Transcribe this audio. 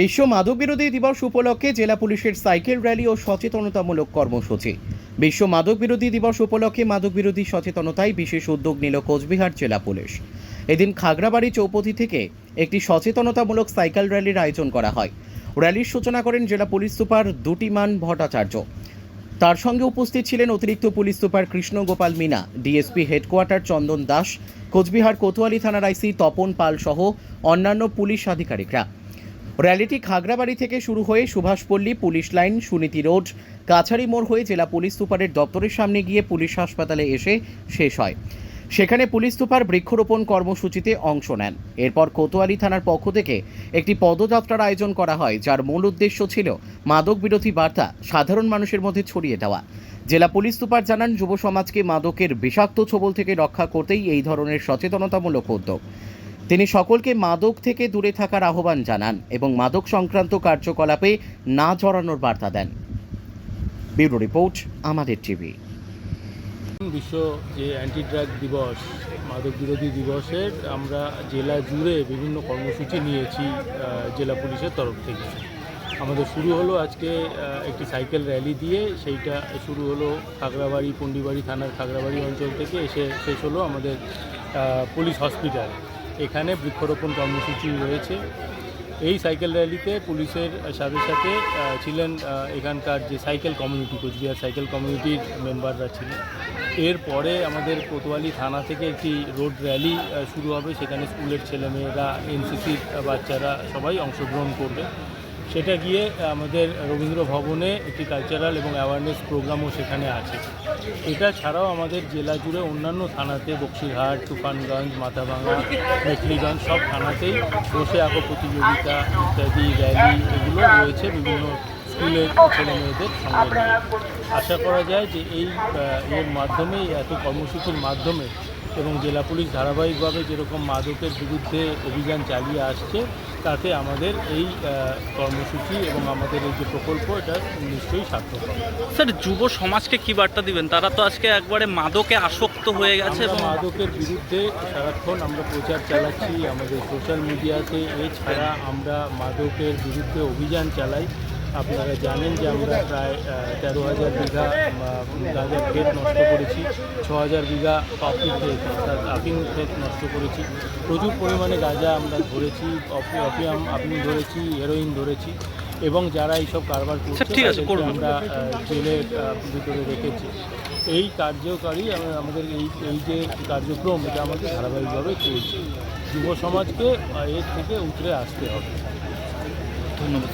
বিশ্ব মাদক বিরোধী দিবস উপলক্ষে জেলা পুলিশের সাইকেল র্যালি ও সচেতনতামূলক কর্মসূচি। বিশ্ব মাদক বিরোধী দিবস উপলক্ষে মাদক বিরোধী সচেতনতায় বিশেষ উদ্যোগ নিল কোচবিহার জেলা পুলিশ। এদিন খাগড়াবাড়ি চৌপতি থেকে একটি সচেতনতামূলক সাইকেল র্যালির আয়োজন করা হয়। র্যালির সূচনা করেন জেলা পুলিশ সুপার দুটিমান ভট্টাচার্য। তার সঙ্গে উপস্থিত ছিলেন অতিরিক্ত police super Krishna Gopal Meena, DSP headquarter Chandan Das, Cooch Behar Kotwali থানার আইসি তপন পাল সহ অন্যান্য পুলিশ আধিকারিকরা। র্যালিটি খাগড়াবাড়ি থেকে শুরু হয়ে Subhashpalli police line, Suniti road Kachari মোড় হয়ে জেলা পুলিশ সুপারের দপ্তরের সামনে গিয়ে পুলিশ হাসপাতালে এসে শেষ হয়। সেখানে পুলিশ সুপার বৃক্ষরোপণ কর্মসূচিতে অংশ নেন। এরপর কোতোয়ালি থানার পক্ষ থেকে একটি পদযাত্রার আয়োজন করা হয়, যার মূল উদ্দেশ্য ছিল মাদক বিরোধী বার্তা সাধারণ মানুষের মধ্যে ছড়িয়ে দেওয়া। জেলা পুলিশ সুপার জানান, যুব সমাজকে মাদকের বিষাক্ত ছোবল থেকে রক্ষা করতেই এই ধরনের সচেতনতামূলক উদ্যোগ। তিনি সকলকে মাদক থেকে দূরে থাকার আহ্বান জানান এবং মাদক সংক্রান্ত কার্যকলাপে না জড়ানোর বার্তা দেন। ব্যুরো রিপোর্ট, আমাদের টিভি। বিশ্ব যে অ্যান্টি ড্রাগ দিবস, মাদক বিরোধী দিবসের, আমরা জেলা জুড়ে বিভিন্ন কর্মসূচি নিয়েছি জেলা পুলিশের তরফ থেকে। আমাদের শুরু হলো আজকে একটি সাইকেল র্যালি দিয়ে, সেইটা শুরু হলো খাগড়াবাড়ি পন্ডিবাড়ি থানার খাগড়াবাড়ি অঞ্চল থেকে, এসে শেষ হলো আমাদের পুলিশ হসপিটাল। এখানে বৃক্ষরোপণ কর্মসূচি রয়েছে। এই সাইকেল র্যালিতে পুলিশের সাথে সাথে ছিলেন এখানকার যে সাইকেল কমিউনিটি, কোচবিহার সাইকেল কমিউনিটির মেম্বাররা ছিলেন। এরপরে আমাদের কোতোয়ালি থানা থেকে একটি রোড র্যালি শুরু হবে। সেখানে স্কুলের ছেলেমেয়েরা, এনসিসির বাচ্চারা সবাই অংশগ্রহণ করবে। সেটা গিয়ে আমাদের রবীন্দ্র ভবনে একটি কালচারাল এবং অ্যাওয়ারনেস প্রোগ্রামও সেখানে আছে। এটা ছাড়াও আমাদের জেলা জুড়ে অন্যান্য থানাতে বক্সিরহাট, তুফানগঞ্জ, মাথাভাঙা মেখলিগঞ্জ সব থানাতেই বসে আঁকো প্রতিযোগিতা ইত্যাদি র্যালি এগুলো রয়েছে বিভিন্ন স্কুলের ছেলে মেয়েদের আশা করা যায় যে এই এর মাধ্যমে এত কর্মসূচির মাধ্যমে এবং জেলা পুলিশ ধারাবাহিকভাবে যেরকম মাদকের বিরুদ্ধে অভিযান চালিয়ে আসছে তাতে আমাদের এই কর্মসূচি এবং আমাদের এই যে প্রকল্প এটা নিশ্চয়ই সার্থক হবে। স্যার যুব সমাজকে কি বার্তা দিবেন? তারা তো আজকে একবারে মাদকে আসক্ত হয়ে গেছে এবং মাদকের বিরুদ্ধে সারাক্ষণ আমরা প্রচার চালাচ্ছি আমাদের সোশ্যাল মিডিয়াতে এছাড়া আমরা মাদকের বিরুদ্ধে অভিযান চালাই। আপনারা জানেন যে আমরা প্রায় তেরো হাজার বিঘা গাঁজার ক্ষেত নষ্ট করেছি ছ হাজার বিঘা কফি ক্ষেত অর্থাৎ আফিং ক্ষেত নষ্ট করেছি। প্রচুর পরিমাণে গাঁজা আমরা ধরেছি অপি অপিয়াম আপনি ধরেছি হেরোইন ধরেছি এবং যারা এইসব কারবার করছে আচ্ছা, ঠিক আছে, আমরা জেলে ভিতরে রেখেছি। এই কার্যকারী আমাদের এই এই যে কার্যক্রম এটা আমাদের ধারাবাহিকভাবে চলছে। যুব সমাজকে এর থেকে উতরে আসতে হবে। ধন্যবাদ।